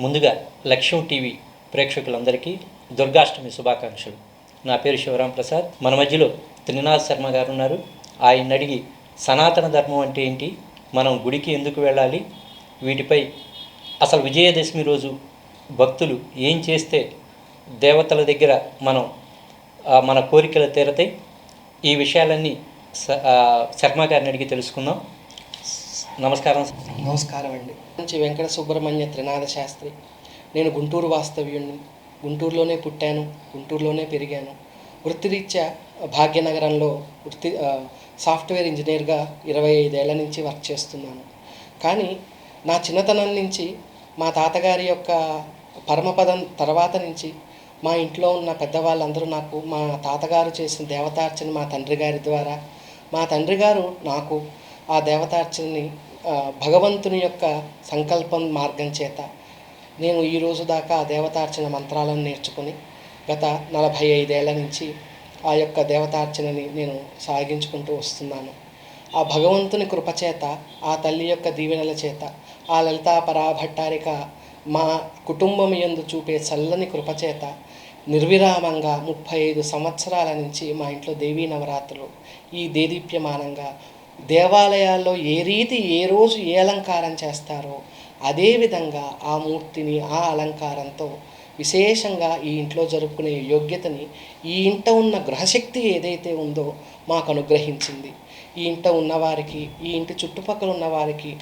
ముందుగా లక్ష్యం టీవీ ప్రేక్షకులందరికీ దుర్గాష్టమి శుభాకాంక్షలు. నా పేరు శివరాం ప్రసాద్. మన మధ్యలో త్రినాథ్ శర్మ గారు ఉన్నారు ఆయన అడిగి సనాతన ధర్మం అంటే ఏంటి? మనం గుడికి ఎందుకు వెళ్ళాలి? వీటిపై అసలు విజయదశమి రోజు భక్తులు ఏం చేస్తే దేవతల దగ్గర మనం మన కోరికలు తీరతాయి? ఈ విషయాలన్నీ స- శర్మ గారిని అడిగి తెలుసుకుందాం. నమస్కారం నమస్కారం అండి. మంచి వెంకట సుబ్రహ్మణ్య త్రినాథ శాస్త్రి. నేను గుంటూరు వాస్తవ్యుణ్ణి. గుంటూరులోనే పుట్టాను. గుంటూరులోనే పెరిగాను. వృత్తిరీత్యా భాగ్యనగరంలో వృత్తి సాఫ్ట్వేర్ ఇంజనీర్గా ఇరవై ఐదేళ్ళ నుంచి వర్క్ చేస్తున్నాను. కానీ నా చిన్నతనం నుంచి మా తాతగారి యొక్క పరమపదం తర్వాత నుంచి మా ఇంట్లో ఉన్న పెద్దవాళ్ళందరూ నాకు మా తాతగారు చేసిన దేవతార్చన మా తండ్రి గారి ద్వారా మా తండ్రి గారు నాకు ఆ దేవతార్చనని భగవంతుని యొక్క సంకల్పం మార్గం చేత నేను ఈ రోజు దాకా ఆ దేవతార్చన మంత్రాలను నేర్చుకుని గత నలభై ఐదేళ్ళ నుంచి ఆ యొక్క దేవతార్చనని నేను సాగించుకుంటూ వస్తున్నాను. ఆ భగవంతుని కృపచేత ఆ తల్లి యొక్క దీవెనల చేత ఆ లలితా పరాభట్టారిక మా కుటుంబం యందు చూపే చల్లని కృపచేత నిర్విరామంగా ముప్పై ఐదు సంవత్సరాల నుంచి మా ఇంట్లో దేవీ నవరాత్రులు ఈ దేదీప్యమానంగా దేవాలయాల్లో ఏ రీతి ఏ రోజు ఏ అలంకారం చేస్తారో అదేవిధంగా ఆ మూర్తిని ఆ అలంకారంతో విశేషంగా ఈ ఇంట్లో జరుపుకునే యోగ్యతని ఈ ఇంట ఉన్న గ్రహశక్తి ఏదైతే ఉందో మాకు అనుగ్రహించింది. ఈ ఇంట ఉన్నవారికి ఈ ఇంటి చుట్టుపక్కల ఉన్నవారికి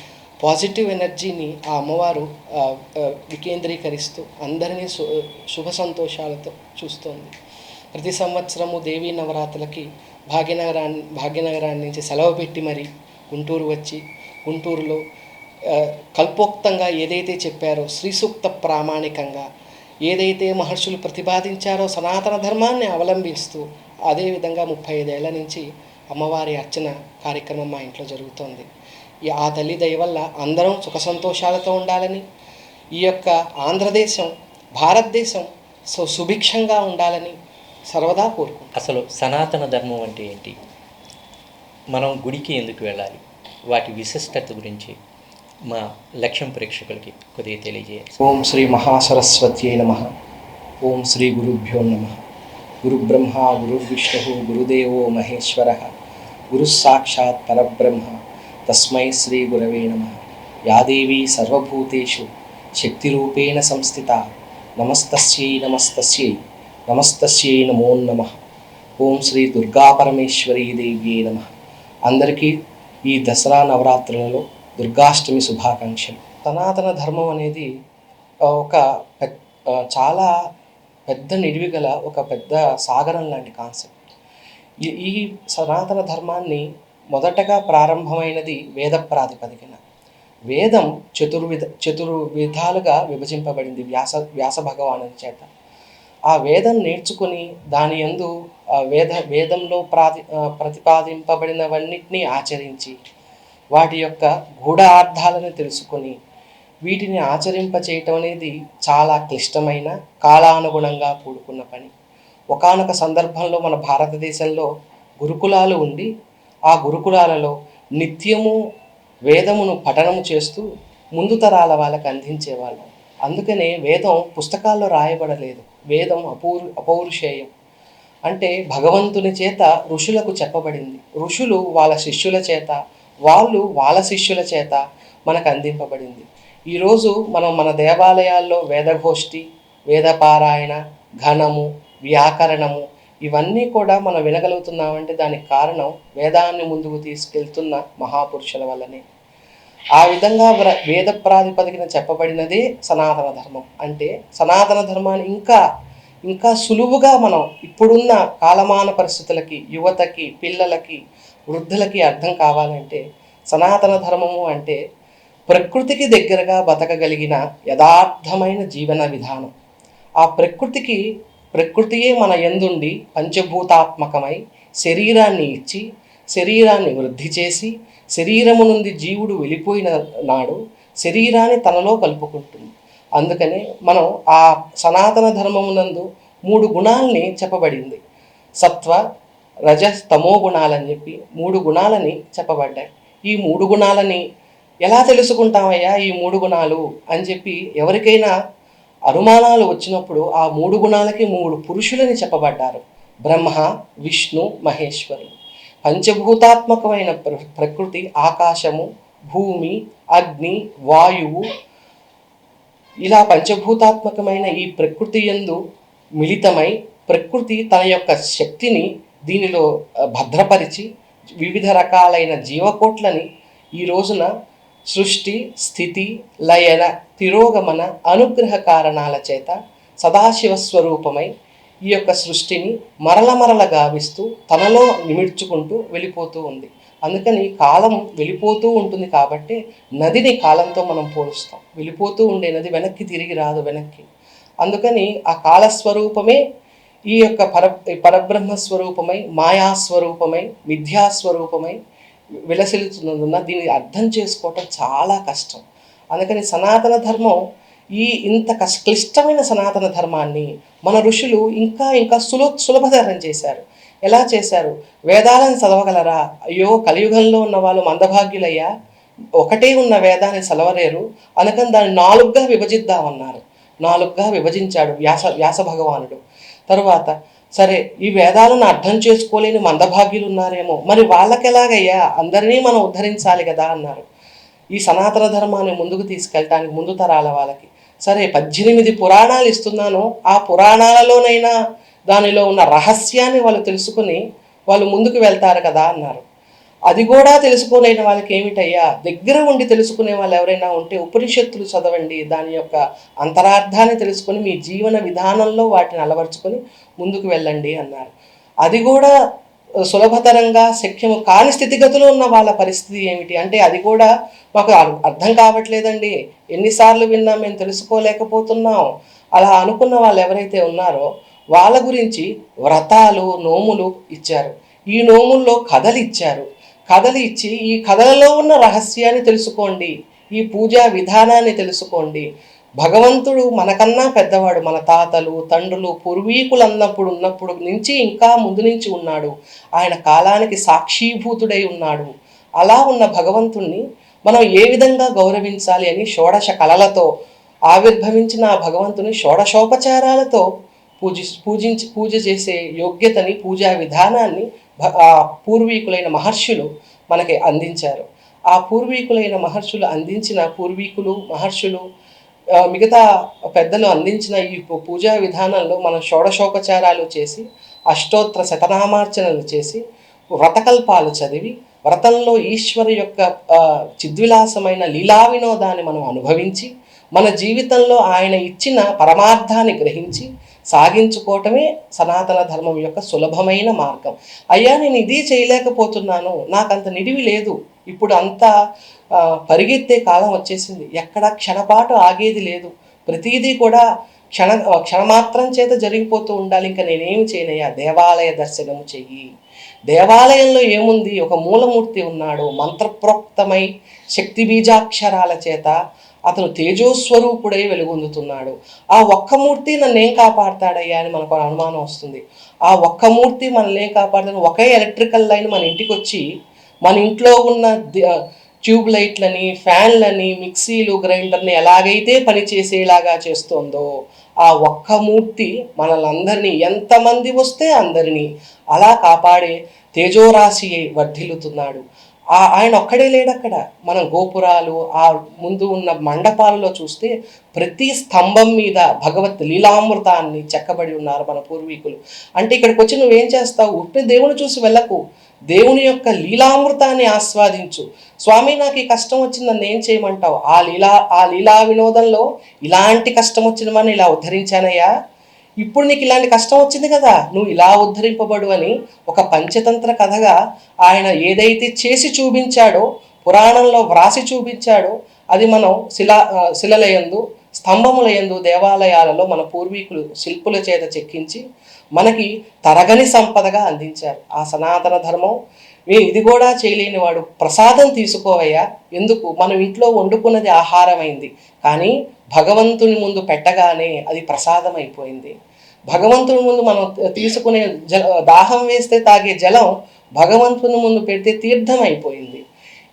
పాజిటివ్ ఎనర్జీని ఆ అమ్మవారు వికేంద్రీకరిస్తూ అందరినీ సు శుభ సంతోషాలతో చూస్తోంది. ప్రతి సంవత్సరము దేవీ నవరాత్రులకి భాగ్యనగరాన్ని భాగ్యనగరాన్ని నుంచి సెలవు పెట్టి మరి గుంటూరు వచ్చి గుంటూరులో కల్పోక్తంగా ఏదైతే చెప్పారో శ్రీ సూక్త ప్రామాణికంగా ఏదైతే మహర్షులు ప్రతిపాదించారో సనాతన ధర్మాన్ని అవలంబిస్తూ అదేవిధంగా ముప్పై ఐదేళ్ళ నుంచి అమ్మవారి అర్చన కార్యక్రమం మా ఇంట్లో జరుగుతోంది. ఈ ఆ తల్లి దయ వల్ల అందరం సుఖ సంతోషాలతో ఉండాలని ఈ యొక్క ఆంధ్రదేశం భారతదేశం సో సుభిక్షంగా ఉండాలని సర్వదా కోరుకుంటాం. అసలు సనాతన ధర్మం అంటే ఏంటి? మనం గుడికి ఎందుకు వెళ్ళాలి? వాటి విశిష్టత గురించి మా లక్ష్యం ప్రేక్షకులకి కొద్దిగా తెలియజేయాలి. ఓం శ్రీ మహాసరస్వత్యై నమ. ఓం శ్రీ గురుభ్యో నమ. గురుబ్రహ్మ గురుర్విష్ణు గురుదేవో మహేశ్వర. గురు సాక్షాత్ పరబ్రహ్మ. తస్మై శ్రీ గురవే నమ. యాదేవి సర్వభూతేషు. శక్తిరూపేణ సంస్థిత. నమస్తస్యై నమస్తస్యై. నమస్తస్యై నమో నమ. ఓం శ్రీ దుర్గాపరమేశ్వరీ దేవి నమ. అందరికీ ఈ దసరా నవరాత్రులలో దుర్గాష్టమి శుభాకాంక్షలు. సనాతన ధర్మం అనేది ఒక పెద్ద చాలా పెద్ద నిడివి గల ఒక పెద్ద సాగరం లాంటి కాన్సెప్ట్. ఈ ఈ సనాతన ధర్మాన్ని మొదటగా ప్రారంభమైనది వేద ప్రాతిపదికన. వేదం చతుర్విధ చతుర్విధాలుగా విభజింపబడింది వ్యాస వ్యాస భగవాను చేత. ఆ వేదం నేర్చుకుని దాని యందు ఆ వేద వేదంలో ప్రాతి ప్రతిపాదింపబడినవన్నిటినీ ఆచరించి వాటి యొక్క గూఢార్థాలను తెలుసుకొని వీటిని ఆచరింప చేయటం అనేది చాలా క్లిష్టమైన కాలానుగుణంగా కూడుకున్న పని. ఒకానొక సందర్భంలో మన భారతదేశంలో గురుకులాలు ఉండి ఆ గురుకులాలలో నిత్యము వేదమును పఠనము చేస్తూ ముందు తరాల వాళ్ళకి అందించేవాళ్ళు. అందుకనే వేదం పుస్తకాల్లో రాయబడలేదు. వేదం అపౌరు అపౌరుషేయం. అంటే భగవంతుని చేత ఋషులకు చెప్పబడింది. ఋషులు వాళ్ళ శిష్యుల చేత వాళ్ళు వాళ్ళ శిష్యుల చేత మనకు అందింపబడింది. ఈరోజు మనం మన దేవాలయాల్లో వేదగోష్ఠి వేదపారాయణ ఘనము వ్యాకరణము ఇవన్నీ కూడా మనం వినగలుగుతున్నామంటే దానికి కారణం వేదాన్ని ముందుకు తీసుకెళ్తున్న మహాపురుషుల వల్లనే. ఆ విధంగా వ్ర- వేద ప్రాతిపదికన చెప్పబడినదే సనాతన ధర్మం. అంటే సనాతన ధర్మాన్ని ఇంకా ఇంకా సులువుగా మనం ఇప్పుడున్న కాలమాన పరిస్థితులకి యువతకి పిల్లలకి వృద్ధులకి అర్థం కావాలంటే సనాతన ధర్మము అంటే ప్రకృతికి దగ్గరగా బతకగలిగిన యథార్థమైన జీవన విధానం. ఆ ప్రకృతికి ప్రకృతియే మన యందుండి పంచభూతాత్మకమై శరీరాన్ని ఇచ్చి శరీరాన్ని వృద్ధి చేసి శరీరము నుండి జీవుడు వెళ్ళిపోయిన నాడు శరీరాన్ని తనలో కలుపుకుంటుంది. అందుకనే మనం ఆ సనాతన ధర్మమునందు మూడు గుణాల్ని చెప్పబడింది. సత్వ రజ తమో గుణాలని చెప్పి మూడు గుణాలని చెప్పబడ్డాయి. ఈ మూడు గుణాలని ఎలా తెలుసుకుంటామయ్యా ఈ మూడు గుణాలు అని చెప్పి ఎవరికైనా అనుమానాలు వచ్చినప్పుడు ఆ మూడు గుణాలకి మూడు పురుషులని చెప్పబడ్డారు. బ్రహ్మ విష్ణు మహేశ్వరుడు పంచభూతాత్మకమైన ప్ర- ప్రకృతి ఆకాశము భూమి అగ్ని వాయువు ఇలా పంచభూతాత్మకమైన ఈ ప్రకృతి యందు మిళితమై ప్రకృతి తన యొక్క శక్తిని దీనిలో భద్రపరిచి వివిధ రకాలైన జీవకోట్లని ఈ రోజున సృష్టి స్థితి లయన తిరోగమన అనుగ్రహ కారణాల చేత సదాశివ స్వరూపమై ఈ యొక్క సృష్టిని మరల మరల గావిస్తూ తనలో నిమిడ్చుకుంటూ వెళ్ళిపోతూ ఉంది. అందుకని కాలం వెళ్ళిపోతూ ఉంటుంది కాబట్టి నదిని కాలంతో మనం పోలుస్తాం. వెళ్ళిపోతూ ఉండే నది వెనక్కి తిరిగి రాదు వెనక్కి. అందుకని ఆ కాలస్వరూపమే ఈ యొక్క పర పరబ్రహ్మ స్వరూపమై మాయాస్వరూపమై మిథ్యాస్వరూపమై విలసిల్లుతున్నందున దీన్ని అర్థం చేసుకోవటం చాలా కష్టం. అందుకని సనాతన ధర్మం ఈ ఇంత క్లిష్టమైన సనాతన ధర్మాన్ని మన ఋషులు ఇంకా ఇంకా సుల సులభతరం చేశారు. ఎలా చేశారు? వేదాలను చదవగలరా? అయ్యో కలియుగంలో ఉన్న వాళ్ళు మందభాగ్యులయ్యా. ఒకటే ఉన్న వేదాన్ని చదవలేరు. అందుకని దాన్ని నాలుగుగా విభజిద్దామన్నారు. నాలుగుగా విభజించాడు వ్యాస వ్యాస భగవానుడు. తరువాత సరే ఈ వేదాలను అర్థం చేసుకోలేని మందభాగ్యులు ఉన్నారేమో మరి వాళ్ళకెలాగయ్యా? అందరినీ మనం ఉద్ధరించాలి కదా అన్నారు. ఈ సనాతన ధర్మాన్ని ముందుకు తీసుకెళ్ళటానికి ముందు తరాల వాళ్ళకి. సరే పద్దెనిమిది పురాణాలు ఇస్తున్నాను. ఆ పురాణాలలోనైనా దానిలో ఉన్న రహస్యాన్ని వాళ్ళు తెలుసుకుని వాళ్ళు ముందుకు వెళ్తారు కదా అన్నారు. అది కూడా తెలుసుకోలేని వాళ్ళకి ఏమిటయ్యా? దగ్గర ఉండి తెలుసుకునే వాళ్ళు ఎవరైనా ఉంటే ఉపనిషత్తులు చదవండి. దాని యొక్క అంతరార్థాన్ని తెలుసుకొని మీ జీవన విధానంలో వాటిని అలవర్చుకొని ముందుకు వెళ్ళండి అన్నారు. అది కూడా సులభతరంగా శక్యము కాని స్థితిగతులు ఉన్న వాళ్ళ పరిస్థితి ఏమిటి? అంటే అది కూడా మాకు అర్థం కావట్లేదండి. ఎన్నిసార్లు విన్నా మేము తెలుసుకోలేకపోతున్నాం. అలా అనుకున్న వాళ్ళు ఎవరైతే ఉన్నారో వాళ్ళ గురించి వ్రతాలు నోములు ఇచ్చారు. ఈ నోముల్లో కథలు ఇచ్చారు. కథలు ఇచ్చి ఈ కథలలో ఉన్న రహస్యాన్ని తెలుసుకోండి. ఈ పూజా విధానాన్ని తెలుసుకోండి. భగవంతుడు మనకన్నా పెద్దవాడు. మన తాతలు తండ్రులు పూర్వీకులు అన్నప్పుడు ఉన్నప్పుడు నుంచి ఇంకా ముందు నుంచి ఉన్నాడు. ఆయన కాలానికి సాక్షీభూతుడై ఉన్నాడు. అలా ఉన్న భగవంతుణ్ణి మనం ఏ విధంగా గౌరవించాలి అని షోడశ కళలతో ఆవిర్భవించిన ఆ భగవంతుని షోడశోపచారాలతో పూజి పూజించి పూజ చేసే యోగ్యతని పూజా విధానాన్ని ఆ పూర్వీకులైన మహర్షులు మనకి అందించారు. ఆ పూర్వీకులైన మహర్షులు అందించిన పూర్వీకులు మహర్షులు మిగతా పెద్దలు అందించిన ఈ పూజా విధానంలో మనం షోడశోపచారాలు చేసి అష్టోత్తర శతనామార్చనలు చేసి వ్రతకల్పాలు చదివి వ్రతంలో ఈశ్వరు యొక్క చిద్విలాసమైన లీలా వినోదాన్ని మనం అనుభవించి మన జీవితంలో ఆయన ఇచ్చిన పరమార్థాన్ని గ్రహించి సాగించుకోవటమే సనాతన ధర్మం యొక్క సులభమైన మార్గం. అయ్యా నేను ఇది చేయలేకపోతున్నాను. నాకు అంత నిడివి లేదు. ఇప్పుడు అంతా పరిగెత్తే కాలం వచ్చేసింది. ఎక్కడ క్షణపాటు ఆగేది లేదు. ప్రతిదీ కూడా క్షణ క్షణమాత్రం చేత జరిగిపోతూ ఉండాలి. ఇంకా నేనేమి చేయనయ్యా? దేవాలయ దర్శనం చెయ్యి. దేవాలయంలో ఏముంది? ఒక మూలమూర్తి ఉన్నాడు. మంత్రప్రోక్తమై శక్తి బీజాక్షరాల చేత అతను తేజోస్వరూపుడై వెలుగొందుతున్నాడు. ఆ ఒక్క మూర్తి నన్నేం కాపాడతాడయ్యా అని మనకు అనుమానం వస్తుంది. ఆ ఒక్క మూర్తి మనల్ని ఏం కాపాడుతాడు ఒకే ఎలక్ట్రికల్ లైన్ మన ఇంటికి వచ్చి మన ఇంట్లో ఉన్న ట్యూబ్ లైట్లని ఫ్యాన్లని మిక్సీలు గ్రైండర్ని ఎలాగైతే పనిచేసేలాగా చేస్తోందో ఆ ఒక్క మూర్తి మనలందరినీ ఎంతమంది వస్తే అందరినీ అలా కాపాడే తేజోరాశి వర్ధిల్లుతున్నాడు. ఆ ఆయన ఒక్కడే లేడక్కడ. మనం గోపురాలు ఆ ముందు ఉన్న మండపాలలో చూస్తే ప్రతి స్తంభం మీద భగవత్ లీలామృతాన్ని చెక్కబడి ఉన్నారు మన పూర్వీకులు. అంటే ఇక్కడికి వచ్చి నువ్వేం చేస్తావు? ఉట్టి దేవుని చూసి వెళ్ళకు. దేవుని యొక్క లీలామృతాన్ని ఆస్వాదించు. స్వామి నాకు ఈ కష్టం వచ్చింది నన్ను ఏం చేయమంటావు? ఆ లీలా ఆ లీలా వినోదంలో ఇలాంటి కష్టం వచ్చిన మనం ఇలా ఉద్ధరించానయ్యా. ఇప్పుడు నీకు ఇలాంటి కష్టం వచ్చింది కదా నువ్వు ఇలా ఉద్ధరింపబడు అని ఒక పంచతంత్ర కథగా ఆయన ఏదైతే చేసి చూపించాడో పురాణంలో వ్రాసి చూపించాడో అది మనం శిలా శిలలయందు స్తంభములయందు దేవాలయాలలో మన పూర్వీకులు శిల్పుల చేత చెక్కించి మనకి తరగని సంపదగా అందించారు. ఆ సనాతన ధర్మం. మీ ఇది కూడా చేయలేని వాడు. ప్రసాదం తీసుకోవయ్యా. ఎందుకు? మనం ఇంట్లో వండుకున్నది ఆహారమైంది. కానీ భగవంతుని ముందు పెట్టగానే అది ప్రసాదం అయిపోయింది భగవంతుని ముందు మనం తీసుకునే జ దాహం వేస్తే తాగే జలం భగవంతుని ముందు పెడితే తీర్థం అయిపోయింది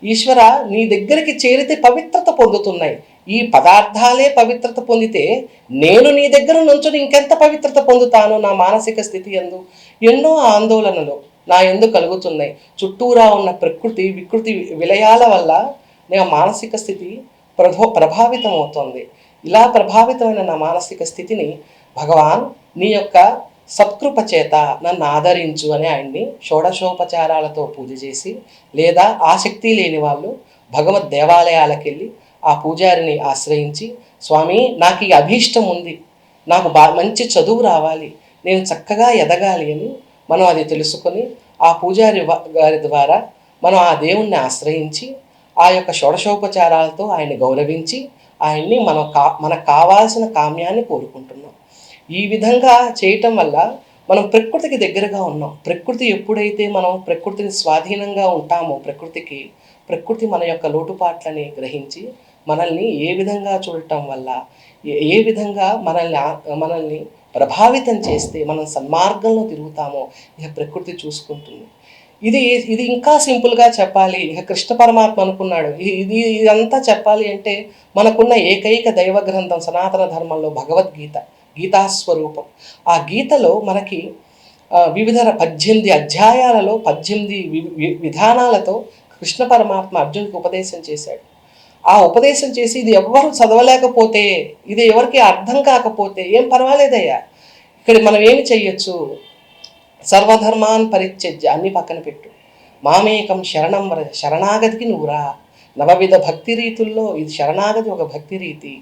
ఈశ్వర నీ దగ్గరికి చేరితే పవిత్రత పొందుతున్నాయి. ఈ పదార్థాలే పవిత్రత పొందితే నేను నీ దగ్గర నుంచుని ఇంకెంత పవిత్రత పొందుతాను నా మానసిక స్థితి ఎందు? ఎన్నో ఆందోళనలు నా ఎందు కలుగుతున్నాయి. చుట్టూరా ఉన్న ప్రకృతి వికృతి విలయాల వల్ల నా మానసిక స్థితి ప్రభో ప్రభావితం అవుతోంది ఇలా ప్రభావితమైన నా మానసిక స్థితిని భగవాన్ నీ యొక్క సత్కృప చేత నన్ను ఆదరించు అని ఆయన్ని షోడశోపచారాలతో పూజ చేసి లేదా ఆసక్తి లేని వాళ్ళు భగవద్ దేవాలయాలకు వెళ్ళి ఆ పూజారిని ఆశ్రయించి స్వామి నాకు ఈ అభీష్టం ఉంది. నాకు బా మంచి చదువు రావాలి. నేను చక్కగా ఎదగాలి అని మనం అది తెలుసుకొని ఆ పూజారి గారి ద్వారా మనం ఆ దేవుణ్ణి ఆశ్రయించి ఆ యొక్క షోడశోపచారాలతో ఆయన్ని గౌరవించి ఆయన్ని మనం కా మనకు కావాల్సిన కామ్యాన్ని కోరుకుంటున్నాం. ఈ విధంగా చేయటం వల్ల మనం ప్రకృతికి దగ్గరగా ఉన్నాం. ప్రకృతి ఎప్పుడైతే మనం ప్రకృతిని స్వాధీనంగా ఉంటామో ప్రకృతికి ప్రకృతి మన యొక్క లోటుపాట్లని గ్రహించి మనల్ని ఏ విధంగా చూడటం వల్ల ఏ- ఏ విధంగా మనల్ని మనల్ని ప్రభావితం చేస్తే మనం సన్మార్గంలో తిరుగుతామో ఇక ప్రకృతి చూసుకుంటుంది. ఇది ఇది ఇంకా సింపుల్గా చెప్పాలి. ఇక కృష్ణ పరమాత్మ అనుకున్నాడు. ఇది ఇదంతా చెప్పాలి అంటే మనకున్న ఏకైక దైవ గ్రంథం సనాతన ధర్మంలో భగవద్గీత గీతాస్వరూపం. ఆ గీతలో మనకి వివిధ పద్దెనిమిది అధ్యాయాలలో పద్దెనిమిది వి- వి- విధానాలతో కృష్ణ పరమాత్మ అర్జునుడికి ఉపదేశం చేశాడు. ఆ ఉపదేశం చేసి ఇది ఎవ్వరు చదవలేకపోతే ఇది ఎవరికి అర్థం కాకపోతే ఏం పర్వాలేదయ్యా? ఇక్కడ మనం ఏమి చెయ్యొచ్చు సర్వధర్మాన్ పరిత్యజ్య అన్ని పక్కన పెట్టు. మామేకం శరణం శరణాగతికి శరణాగతికి నువ్వురా నవవిధ భక్తి రీతుల్లో ఇది శరణాగతి ఒక భక్తి రీతి.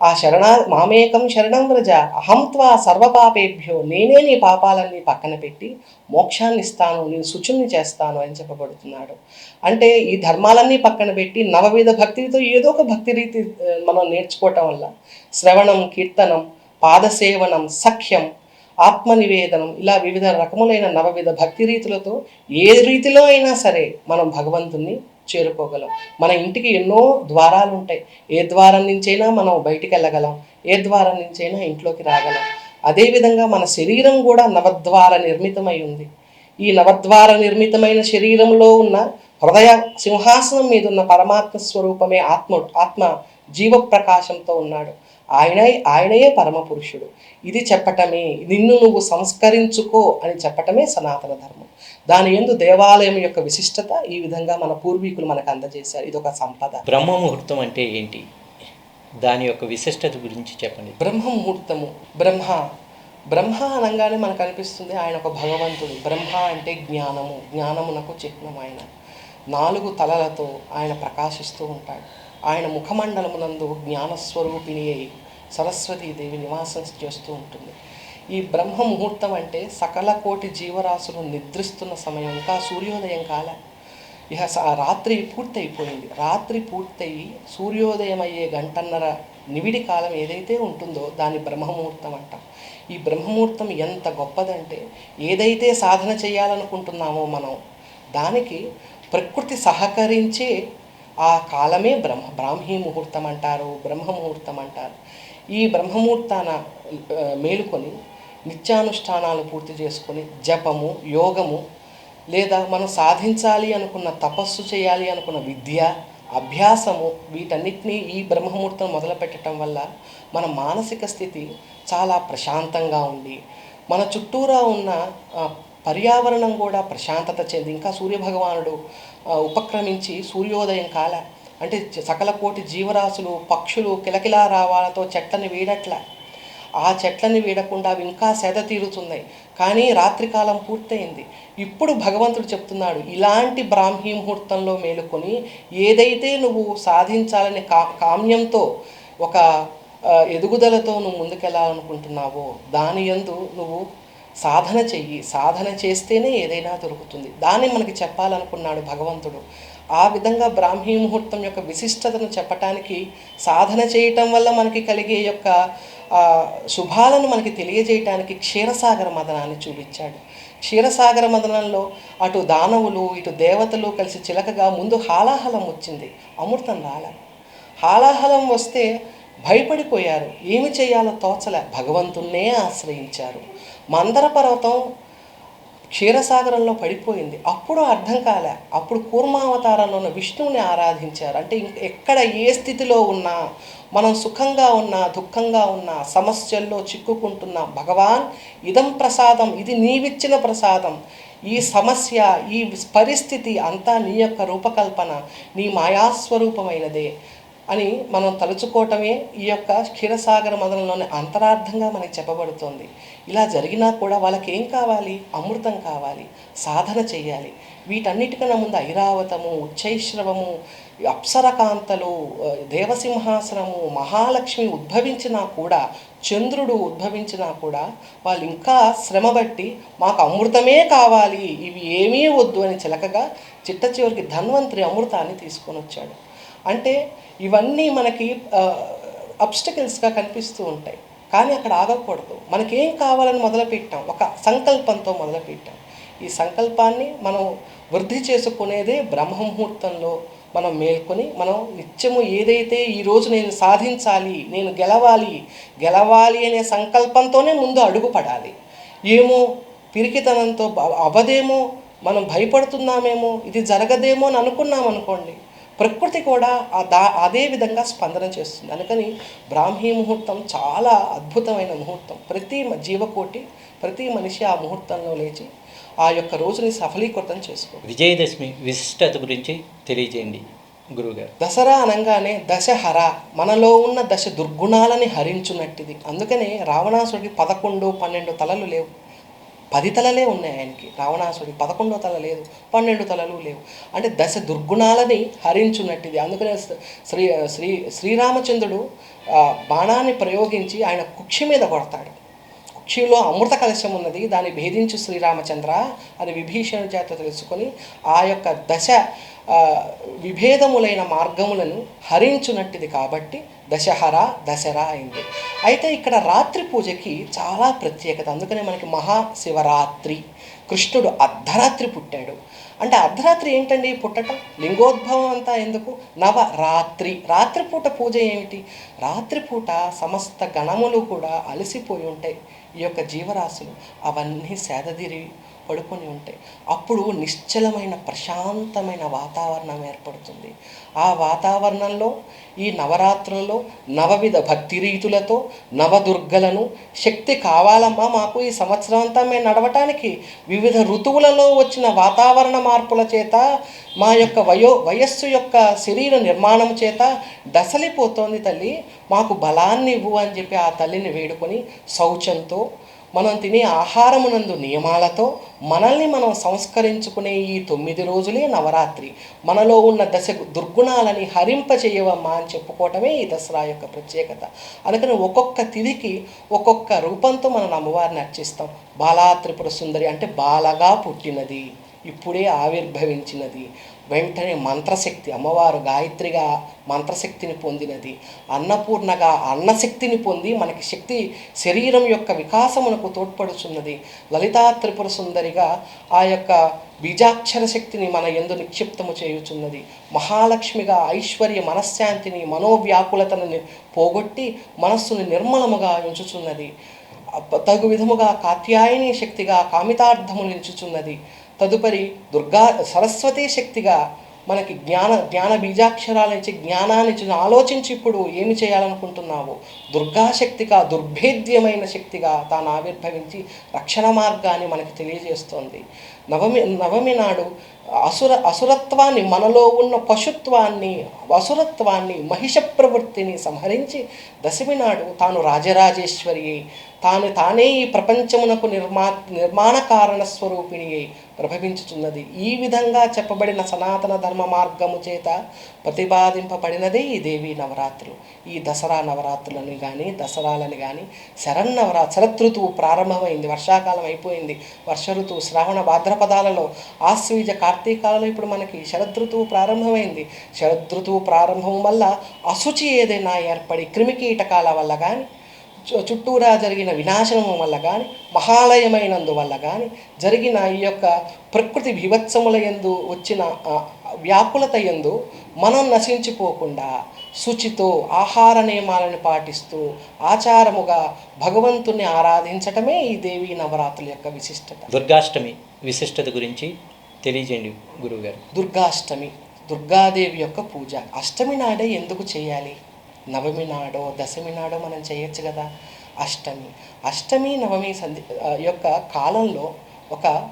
ఆ శరణా మామేకం శరణం వ్రజ అహం త్వా సర్వపాపేభ్యో నేనే నీ పాపాలన్నీ పక్కన పెట్టి మోక్షాన్ని ఇస్తాను నేను శుచుని చేస్తాను అని చెప్పబడుతున్నాడు. అంటే ఈ ధర్మాలన్నీ పక్కన పెట్టి నవవిధ భక్తితో ఏదో ఒక భక్తి రీతి మనం నేర్చుకోవటం వల్ల శ్రవణం కీర్తనం పాదసేవనం సఖ్యం ఆత్మనివేదనం ఇలా వివిధ రకములైన నవవిధ భక్తి రీతులతో ఏ రీతిలో అయినా సరే మనం భగవంతుణ్ణి చేరుకోగలం. మన ఇంటికి ఎన్నో ద్వారాలు ఉంటాయి. ఏ ద్వారం నుంచైనా మనం బయటికి వెళ్ళగలం. ఏ ద్వారం నుంచైనా ఇంట్లోకి రాగలం. అదేవిధంగా మన శరీరం కూడా నవద్వార నిర్మితమై ఉంది. ఈ నవద్వార నిర్మితమైన శరీరంలో ఉన్న హృదయ సింహాసనం మీద ఉన్న పరమాత్మ స్వరూపమే ఆత్మ ఆత్మ జీవ ప్రకాశంతో ఉన్నాడు. ఆయనే ఆయనయే పరమ పురుషుడు ఇది చెప్పటమే నిన్ను నువ్వు సంస్కరించుకో అని చెప్పటమే సనాతన ధర్మం. దాని ఎందు దేవాలయం యొక్క విశిష్టత ఈ విధంగా మన పూర్వీకులు మనకు అందజేశారు. ఇది ఒక సంపద. బ్రహ్మ ముహూర్తం అంటే ఏంటి? దాని యొక్క విశిష్టత గురించి చెప్పండి. బ్రహ్మ ముహూర్తము బ్రహ్మ. బ్రహ్మ అనగానే మనకు అనిపిస్తుంది ఆయన ఒక భగవంతుడు. బ్రహ్మ అంటే జ్ఞానము. జ్ఞానమునకు చిహ్నం ఆయన. నాలుగు తలలతో ఆయన ప్రకాశిస్తూ ఉంటాడు. ఆయన ముఖమండలమునందు జ్ఞానస్వరూపిణి అయి సరస్వతీదేవి నివాసం చేస్తూ ఉంటుంది. ఈ బ్రహ్మ ముహూర్తం అంటే సకల కోటి జీవరాశులు నిద్రిస్తున్న సమయం. ఇంకా సూర్యోదయం కాలే. ఇహ స- రాత్రి పూర్తయిపోయింది. రాత్రి పూర్తయి సూర్యోదయం అయ్యే గంటన్నర నివిడి కాలం ఏదైతే ఉంటుందో దాన్ని బ్రహ్మముహూర్తం అంటాం. ఈ బ్రహ్మముహూర్తం ఎంత గొప్పదంటే ఏదైతే సాధన చేయాలనుకుంటున్నామో మనం దానికి ప్రకృతి సహకరించే ఆ కాలమే బ్రహ్మ బ్రాహ్మీ ముహూర్తం అంటారు బ్రహ్మ ముహూర్తం అంటారు ఈ బ్రహ్మముహూర్తాన మేలుకొని నిత్యానుష్ఠానాలు పూర్తి చేసుకొని జపము యోగము లేదా మనం సాధించాలి అనుకున్న తపస్సు చేయాలి అనుకున్న విద్య అభ్యాసము వీటన్నిటినీ ఈ బ్రహ్మముహూర్తం మొదలుపెట్టడం వల్ల మన మానసిక స్థితి చాలా ప్రశాంతంగా ఉండి మన చుట్టూరా ఉన్న పర్యావరణం కూడా ప్రశాంతత చెంది ఇంకా సూర్యభగవానుడు ఉపక్రమించి సూర్యోదయం కాల. అంటే సకల కోటి జీవరాశులు పక్షులు కిలకిలా రావాలతో చెట్లను వీడట్ల. ఆ చెట్లని వీడకుండా అవి ఇంకా సెద తీరుతున్నాయి. కానీ రాత్రికాలం పూర్తయింది. ఇప్పుడు భగవంతుడు చెప్తున్నాడు ఇలాంటి బ్రాహ్మీ ముహూర్తంలో మేలుకొని ఏదైతే నువ్వు సాధించాలని కా కామ్యంతో ఒక ఎదుగుదలతో నువ్వు ముందుకెళ్ళాలనుకుంటున్నావో దాని యందు నువ్వు సాధన చెయ్యి సాధన చేస్తేనే ఏదైనా దొరుకుతుంది. దాన్ని మనకి చెప్పాలనుకున్నాడు భగవంతుడు. ఆ విధంగా బ్రాహ్మీ ముహూర్తం యొక్క విశిష్టతను చెప్పటానికి సాధన చేయటం వల్ల మనకి కలిగే యొక్క శుభాలను మనకి తెలియజేయటానికి క్షీరసాగర మదనాన్ని చూపించాడు. క్షీరసాగర మదనంలో అటు దానవులు ఇటు దేవతలు కలిసి చిలకగా ముందు హాలాహలం వచ్చింది. అమృతం రాల. హాలాహలం వస్తే భయపడిపోయారు. ఏమి చేయాలో తోచలే. భగవంతున్నే ఆశ్రయించారు. మందర పర్వతం క్షీరసాగరంలో పడిపోయింది. అప్పుడు అర్థం కాలే. అప్పుడు కూర్మావతారంలో ఉన్న విష్ణువుని ఆరాధించారు. అంటే ఇంక ఎక్కడ ఏ స్థితిలో ఉన్నా మనం సుఖంగా ఉన్నా దుఃఖంగా ఉన్నా సమస్యల్లో చిక్కుకుంటున్నా భగవాన్ ఇదం ప్రసాదం ఇది నీవిచ్చిన ప్రసాదం. ఈ సమస్య ఈ పరిస్థితి అంతా నీ యొక్క రూపకల్పన నీ మాయాస్వరూపమైనదే. అని మనం తలుచుకోవటమే ఈ యొక్క క్షీరసాగర మదనంలోని అంతరార్థంగా మనకి చెప్పబడుతోంది. ఇలా జరిగినా కూడా వాళ్ళకి ఏం కావాలి? అమృతం కావాలి. సాధన చేయాలి. వీటన్నిటికన్నా ముందు ఐరావతము ఉచ్చైశ్రవము అప్సరకాంతలు దేవసింహాసనము మహాలక్ష్మి ఉద్భవించినా కూడా చంద్రుడు ఉద్భవించినా కూడా వాళ్ళు ఇంకా శ్రమ బట్టి మాకు అమృతమే కావాలి. ఇవి ఏమీ వద్దు అని చిలకగా చిట్ట చివరికి ధన్వంతరి అమృతాన్ని తీసుకొని వచ్చాడు అంటే ఇవన్నీ మనకి అబ్స్టకిల్స్గా కనిపిస్తూ ఉంటాయి. కానీ అక్కడ ఆగకూడదు. మనకేం కావాలని మొదలుపెట్టాం. ఒక సంకల్పంతో మొదలుపెట్టాం. ఈ సంకల్పాన్ని మనం వృద్ధి చేసుకునేదే బ్రహ్మముహూర్తంలో మనం మేల్కొని మనం నిత్యము ఏదైతే ఈరోజు నేను సాధించాలి నేను గెలవాలి గెలవాలి అనే సంకల్పంతోనే ముందు అడుగుపడాలి. ఏమో పిరికితనంతో అవదేమో మనం భయపడుతున్నామేమో ఇది జరగదేమో అని అనుకున్నాం అనుకోండి ప్రకృతి కూడా ఆ దా అదే విధంగా స్పందన చేస్తుంది. అందుకని బ్రాహ్మీ ముహూర్తం చాలా అద్భుతమైన ముహూర్తం. ప్రతి జీవకోటి ప్రతి మనిషి ఆ ముహూర్తంలో లేచి ఆ యొక్క రోజుని సఫలీకృతం చేసుకో విజయదశమి విశిష్టత గురించి తెలియజేయండి గురువుగారు. దసరా అనగానే దశహర మనలో ఉన్న దశ దుర్గుణాలని హరించున్నట్టిది అందుకనే రావణాసుడికి పదకొండు పన్నెండు తలలు లేవు. పది తలలే ఉన్నాయి ఆయనకి. రావణాసుడి పదకొండో తల లేదు పన్నెండు తలలు లేవు. అంటే దశ దుర్గుణాలని హరించున్నట్టిది. అందుకనే శ్రీ శ్రీ శ్రీరామచంద్రుడు బాణాన్ని ప్రయోగించి ఆయన కుక్షి మీద కొడతాడు. కుక్షిలో అమృత కలశం ఉన్నది. దాన్ని భేదించు శ్రీరామచంద్ర. అని విభీషణ చేత తెలుసుకొని ఆ యొక్క దశ విభేదములైన మార్గములను హరించునట్టిది కాబట్టి దశహర దసరా అయింది. అయితే ఇక్కడ రాత్రి పూజకి చాలా ప్రత్యేకత. అందుకనే మనకి మహాశివరాత్రి. కృష్ణుడు అర్ధరాత్రి పుట్టాడు. అంటే అర్ధరాత్రి ఏంటండి పుట్టటం? లింగోద్భవం అంతా ఎందుకు? నవరాత్రి. రాత్రిపూట పూజ ఏమిటి? రాత్రిపూట సమస్త గణములు కూడా అలసిపోయి ఉంటాయి. ఈ యొక్క జీవరాశులు అవన్నీ సేదదీరి పడుకొని ఉంటాయి అప్పుడు నిశ్చలమైన ప్రశాంతమైన వాతావరణం ఏర్పడుతుంది. ఆ వాతావరణంలో ఈ నవరాత్రులలో నవవిధ భక్తి రీతులతో నవదుర్గలను శక్తి కావాలమ్మా మాకు ఈ సంవత్సరం అంతా మేము నడవటానికి. వివిధ ఋతువులలో వచ్చిన వాతావరణ మార్పుల చేత మా యొక్క వయో వయస్సు యొక్క శరీర నిర్మాణం చేత దసలిపోతోంది తల్లి. మాకు బలాన్ని ఇవ్వు అని చెప్పి ఆ తల్లిని వేడుకొని శౌచంతో మనం తినే ఆహారమునందు నియమాలతో మనల్ని మనం సంస్కరించుకునే ఈ తొమ్మిది రోజులే నవరాత్రి. మనలో ఉన్న దశ దుర్గుణాలని హరింపచేయవమ్మా అని చెప్పుకోవటమే ఈ దసరా యొక్క ప్రత్యేకత. అందుకని ఒక్కొక్క తిథికి ఒక్కొక్క రూపంతో మనం అమ్మవారిని అర్చిస్తాం. బాలా త్రిపుర సుందరి అంటే బాలగా పుట్టినది. ఇప్పుడే ఆవిర్భవించినది. వెంటనే మంత్రశక్తి అమ్మవారు గాయత్రిగా మంత్రశక్తిని పొందినది. అన్నపూర్ణగా అన్నశక్తిని పొంది మనకి శక్తి శరీరం యొక్క వికాసమునకు తోడ్పడుచున్నది. లలితా త్రిపుర సుందరిగా ఆ యొక్క బీజాక్షర శక్తిని మన ఎందు నిక్షిప్తము చేయుచున్నది. మహాలక్ష్మిగా ఐశ్వర్య మనశ్శాంతిని మనోవ్యాకులతను పోగొట్టి మనస్సుని నిర్మలముగా ఉంచుచున్నది. తగు విధముగా కాత్యాయని శక్తిగా కామితార్థము నిలుచుచున్నది. తదుపరి దుర్గా సరస్వతి శక్తిగా మనకి జ్ఞాన జ్ఞాన బీజాక్షరాల నుంచి జ్ఞానాన్ని ఆలోచించి ఇప్పుడు ఏమి చేయాలనుకుంటున్నావు? దుర్గాశక్తిగా దుర్భేద్యమైన శక్తిగా తాను ఆవిర్భవించి రక్షణ మార్గాన్ని మనకి తెలియజేస్తోంది. నవమి నవమి నాడు అసుర అసురత్వాన్ని మనలో ఉన్న పశుత్వాన్ని అసురత్వాన్ని మహిష ప్రవృత్తిని సంహరించి దశమి నాడు తాను రాజరాజేశ్వరి తాను తానే ఈ ప్రపంచమునకు నిర్మా నిర్మాణ కారణ స్వరూపిణి అయి ప్రభవించుచున్నది. ఈ విధంగా చెప్పబడిన సనాతన ధర్మ మార్గము చేత ప్రతిపాదింపబడినదే ఈ దేవి నవరాత్రులు. ఈ దసరా నవరాత్రులను కానీ దసరాలని కానీ శరన్నవరా శరత్ ఋతువు ప్రారంభమైంది వర్షాకాలం అయిపోయింది. వర్ష ఋతువు శ్రావణ భాద్రపదాలలో ఆశ్వీజ కార్తీకాలలో ఇప్పుడు మనకి శరదృతువు ప్రారంభమైంది. శరదృతువు ప్రారంభం వల్ల అశుచి ఏదైనా ఏర్పడి క్రిమికీటకాల వల్ల కానీ చుట్టూరా జరిగిన వినాశనం వల్ల కానీ మహాలయమైనందువల్ల కానీ జరిగిన ఈ యొక్క ప్రకృతి విభత్సముల యందు వచ్చిన వ్యాకులత యందు మనం నశించిపోకుండా శుచితో ఆహార నియమాలను పాటిస్తూ ఆచారముగా భగవంతుని ఆరాధించటమే ఈ దేవీ నవరాత్రుల యొక్క విశిష్టత. దుర్గాష్టమి విశిష్టత గురించి తెలియజేయండి గురువుగారు. దుర్గాష్టమి దుర్గాదేవి యొక్క పూజ. అష్టమి నాడే ఎందుకు చేయాలి? నవమి నాడో దశమి నాడో మనం చేయొచ్చు కదా? అష్టమి. అష్టమి నవమి సంధి యొక్క కాలంలో ఒక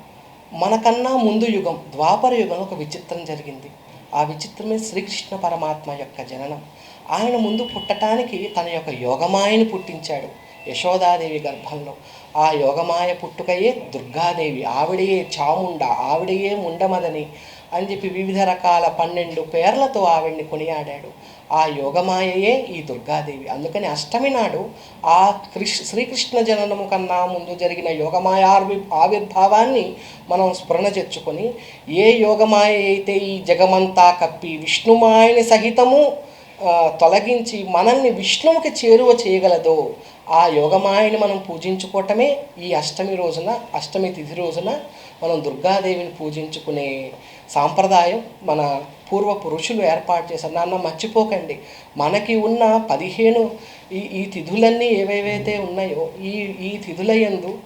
మనకన్నా ముందు యుగం ద్వాపర యుగంలో ఒక విచిత్రం జరిగింది. ఆ విచిత్రమే శ్రీకృష్ణ పరమాత్మ యొక్క జననం. ఆయన ముందు పుట్టటానికి తన యొక్క యోగమాయని పుట్టించాడు యశోదాదేవి గర్భంలో. ఆ యోగమాయ పుట్టుకయే దుర్గాదేవి. ఆవిడయే చాముండ ఆవిడయే ముండమదని అని చెప్పి వివిధ రకాల పన్నెండు పేర్లతో ఆవిడ్ని కొనియాడాడు. ఆ యోగమాయయే ఈ దుర్గాదేవి. అందుకని అష్టమి నాడు ఆ కృష్ శ్రీకృష్ణ జననము కన్నా ముందు జరిగిన యోగమాయ ఆవిర్భావాన్ని మనం స్ఫురణ తెచ్చుకొని ఏ యోగమాయ అయితే ఈ జగమంతా కప్పి విష్ణుమాయని సహితము తొలగించి మనల్ని విష్ణువుకి చేరువ చేయగలదో ఆ యోగమాయని మనం పూజించుకోవటమే ఈ అష్టమి రోజున అష్టమి తిథి రోజున మనం దుర్గాదేవిని పూజించుకునే సాంప్రదాయం మన పూర్వ పురుషులు ఏర్పాటు చేశారు. నాన్న మర్చిపోకండి. మనకి ఉన్న పదిహేను ఈ ఈ తిథులన్నీ ఏవేవైతే ఉన్నాయో ఈ ఈ తిథులయందు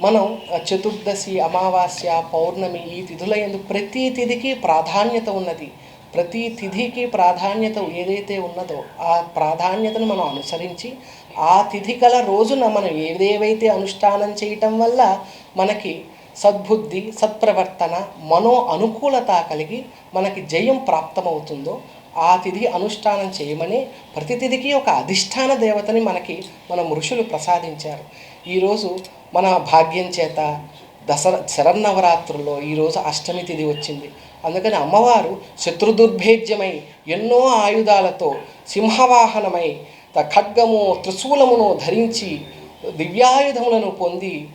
మనం చతుర్దశి అమావాస్య పౌర్ణమి ఈ తిథులయందు ప్రతి తిథికి ప్రాధాన్యత ఉన్నది. ప్రతి తిథికి ప్రాధాన్యత ఏదైతే ఉన్నదో ఆ ప్రాధాన్యతను మనం అనుసరించి ఆ తిథి గల రోజున మనం ఏదేవైతే అనుష్ఠానం చేయటం వల్ల మనకి సద్బుద్ధి సత్ప్రవర్తన మనో అనుకూలత కలిగి మనకి జయం ప్రాప్తమవుతుందో ఆ తిథి అనుష్ఠానం చేయమని ప్రతి తిథికి ఒక అధిష్టాన దేవతని మనకి మన ఋషులు ప్రసాదించారు. ఈరోజు మన భాగ్యం చేత దసరా శరన్నవరాత్రుల్లో ఈరోజు అష్టమి తిథి వచ్చింది. అందుకని అమ్మవారు శత్రుదుర్భేద్యమై ఎన్నో ఆయుధాలతో సింహవాహనమై త ఖడ్గము త్రిశూలమును ధరించి దివ్యాయుధములను పొంది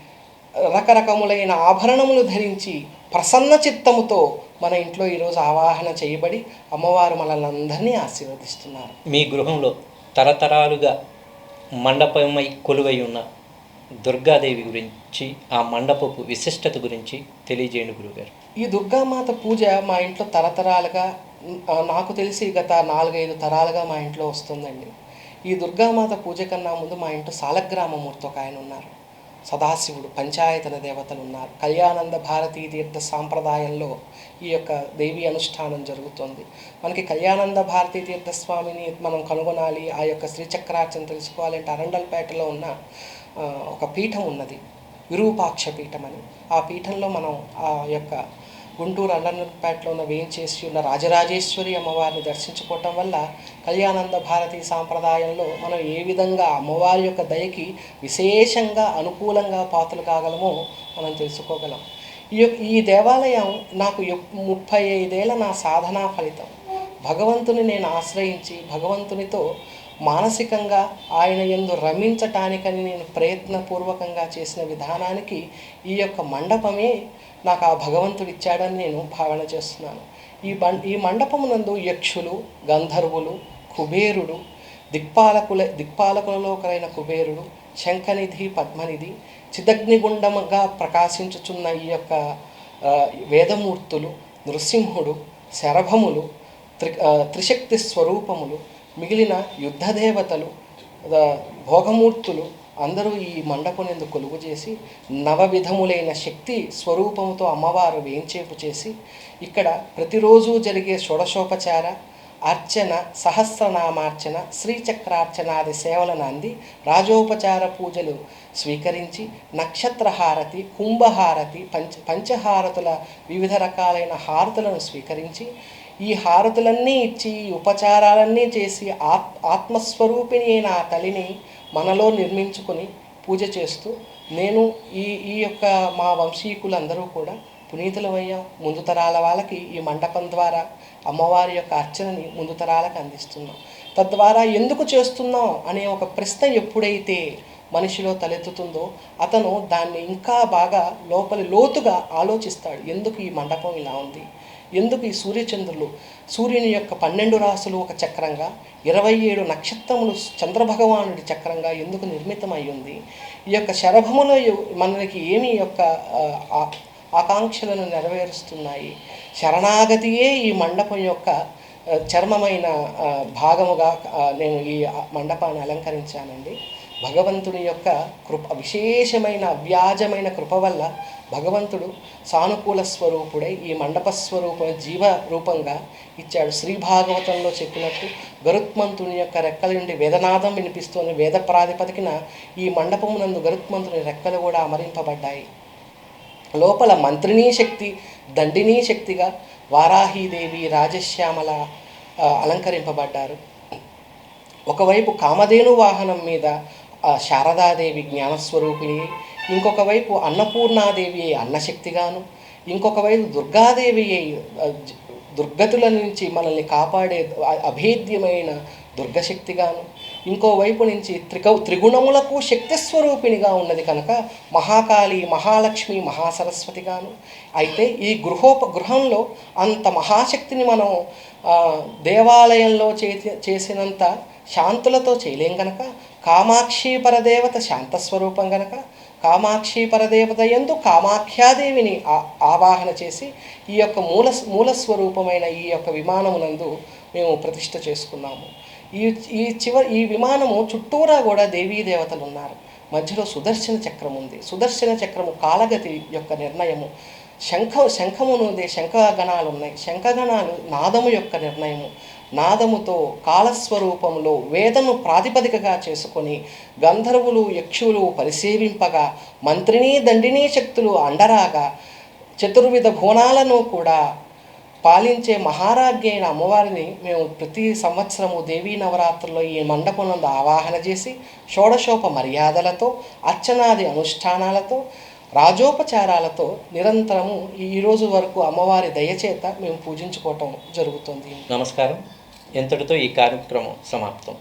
రకరకములైన ఆభరణములు ధరించి ప్రసన్న చిత్తముతో మన ఇంట్లో ఈరోజు ఆవాహన చేయబడి అమ్మవారు మనల్ని అందరినీ ఆశీర్వదిస్తున్నారు. మీ గృహంలో తరతరాలుగా మండపమై కొలువై ఉన్న దుర్గాదేవి గురించి ఆ మండపపు విశిష్టత గురించి తెలియజేయండి గురువుగారు. ఈ దుర్గామాత పూజ మా ఇంట్లో తరతరాలుగా నాకు తెలిసి గత నాలుగైదు తరాలుగా మా ఇంట్లో వస్తుందండి. ఈ దుర్గామాత పూజ కన్నా ముందు మా ఇంట్లో సాలగ్రామమూర్తి ఒక ఆయన ఉన్నారు. సదాశివుడు పంచాయతన దేవతలు ఉన్నారు. కళ్యాణంద భారతీ తీర్థ సాంప్రదాయంలో ఈ యొక్క దేవి అనుష్ఠానం జరుగుతుంది. మనకి కళ్యాణంద భారతీ తీర్థ స్వామిని మనం కనుగొనాలి. ఆ యొక్క శ్రీచక్రార్చన తెలుసుకోవాలంటే అరండల్పేటలో ఉన్న ఒక పీఠం ఉన్నది. విరూపాక్ష పీఠం అని. ఆ పీఠంలో మనం ఆ యొక్క గుంటూరు అల్లన్నపేటలో ఉన్న వేయించేసి ఉన్న రాజరాజేశ్వరి అమ్మవారిని దర్శించుకోవటం వల్ల కళ్యాణంద భారతీ సాంప్రదాయంలో మనం ఏ విధంగా అమ్మవారి యొక్క దయకి విశేషంగా అనుకూలంగా పాత్రలు కాగలమో మనం తెలుసుకోగలం. ఈ యొక్క ఈ దేవాలయం నాకు ముప్పై ఐదేళ్ళ నా సాధనా ఫలితం. భగవంతుని నేను ఆశ్రయించి భగవంతునితో మానసికంగా ఆయన ఎందు రమించటానికని నేను ప్రయత్నపూర్వకంగా చేసిన విధానానికి ఈ యొక్క మండపమే నాకు ఆ భగవంతుడు ఇచ్చాడని నేను భావన చేస్తున్నాను. ఈ బం ఈ మండపమునందు యక్షులు గంధర్వులు కుబేరుడు దిక్పాలకుల దిక్పాలకులలో ఒకరైన కుబేరుడు శంఖనిధి పద్మనిధి చిదగ్నిగుండముగా ప్రకాశించుచున్న ఈ యొక్క వేదమూర్తులు నృసింహుడు శరభములు త్రి త్రిశక్తి స్వరూపములు మిగిలిన యుద్ధదేవతలు భోగమూర్తులు అందరూ ఈ మండపునందు కొలువు చేసి నవవిధములైన శక్తి స్వరూపముతో అమ్మవారు వేంచేపు చేసి ఇక్కడ ప్రతిరోజు జరిగే షోడశోపచార అర్చన సహస్రనామార్చన శ్రీచక్రార్చనాది సేవలను అంది రాజోపచార పూజలు స్వీకరించి నక్షత్రహారతి కుంభహారతి పంచ పంచహారతుల వివిధ రకాలైన హారతులను స్వీకరించి ఈ హారతులన్నీ ఇచ్చి ఈ ఉపచారాలన్నీ చేసి ఆత్ ఆత్మస్వరూపిణి అయిన ఆ తల్లిని మనలో నిర్మించుకొని పూజ చేస్తూ నేను ఈ ఈ యొక్క మా వంశీకులందరూ కూడా పునీతులమయ్యాం ముందు తరాల వాళ్ళకి ఈ మండపం ద్వారా అమ్మవారి యొక్క అర్చనని ముందు తరాలకు అందిస్తున్నాం. తద్వారా ఎందుకు చేస్తున్నాం అనే ఒక ప్రశ్న ఎప్పుడైతే మనిషిలో తలెత్తుతుందో అతను దాన్ని ఇంకా బాగా లోపలి లోతుగా ఆలోచిస్తాడు. ఎందుకు ఈ మండపం ఇలా ఉంది? ఎందుకు ఈ సూర్యచంద్రులు? సూర్యుని యొక్క పన్నెండు రాసులు ఒక చక్రంగా ఇరవై ఏడు నక్షత్రములు చంద్రభగవానుడి చక్రంగా ఎందుకు నిర్మితమై ఉంది ఈ యొక్క శరభములో మనకి ఏమి యొక్క ఆ, ఆకాంక్షలను నెరవేరుస్తున్నాయి? శరణాగతియే ఈ మండపం యొక్క చర్మమైన భాగముగా నేను ఈ మండపాన్ని అలంకరించానండి. భగవంతుని యొక్క కృప విశేషమైన అవ్యాజమైన కృప వల్ల భగవంతుడు సానుకూల స్వరూపుడై ఈ మండప స్వరూపం జీవ రూపంగా ఇచ్చాడు. శ్రీ భాగవతంలో చెప్పినట్టు గరుత్మంతుని యొక్క రెక్కల నుండి వేదనాదం వినిపిస్తోంది. వేద ప్రాతిపదికన ఈ మండపమునందు గరుత్మంతుని రెక్కలు కూడా అమరింపబడ్డాయి. లోపల మంత్రినీ శక్తి దండినీ శక్తిగా వారాహీదేవి రాజశ్యామల అలంకరింపబడ్డారు. ఒకవైపు కామధేను వాహనం మీద ఆ, శారదాదేవి జ్ఞానస్వరూపిణి ఇంకొక వైపు అన్నపూర్ణాదేవి అయి అన్నశక్తిగాను ఇంకొక వైపు దుర్గాదేవి అయి దుర్గతుల నుంచి మనల్ని కాపాడే అభేద్యమైన దుర్గశక్తిగాను ఇంకోవైపు నుంచి త్రిక త్రిగుణములకు శక్తి స్వరూపిణిగా ఉన్నది కనుక మహాకాళి మహాలక్ష్మి మహాసరస్వతిగాను. అయితే ఈ గృహోప గృహంలో అంత మహాశక్తిని మనం దేవాలయంలో చేసి చేసినంత శాంతులతో చేయలేం కనుక కామాక్షి పరదేవత శాంతస్వరూపం గనక కామాక్షి పరదేవత ఎందు కామాఖ్యాదేవిని ఆ- ఆవాహన చేసి ఈ యొక్క మూల మూల స్వరూపమైన ఈ యొక్క విమానమునందు మేము ప్రతిష్ట చేసుకున్నాము. ఈ ఈ చివరి ఈ విమానము చుట్టూరా కూడా దేవీ దేవతలు ఉన్నారు మధ్యలో సుదర్శన చక్రం ఉంది. సుదర్శన చక్రము కాలగతి యొక్క నిర్ణయము. శంఖ శంఖమునుందే శంఖగణాలు ఉన్నాయి శంఖగణాలు నాదము యొక్క నిర్ణయము. నాదముతో కాలస్వరూపంలో వేదను ప్రాతిపదికగా చేసుకొని గంధర్వులు యక్షులు పరిసేవింపగా మంత్రిని దండినీ శక్తులు అండరాగా చతుర్విధ భువనాలను కూడా పాలించే మహారాజ్ఞి అయిన అమ్మవారిని మేము ప్రతి సంవత్సరము దేవీ నవరాత్రుల్లో ఈ మండపంలో ఆవాహన చేసి షోడశోప మర్యాదలతో అర్చనాది అనుష్ఠానాలతో రాజోపచారాలతో నిరంతరము ఈరోజు వరకు అమ్మవారి దయచేత మేము పూజించుకోవటం జరుగుతుంది. నమస్కారం. ఇంతటితో ఈ కార్యక్రమం సమాప్తం?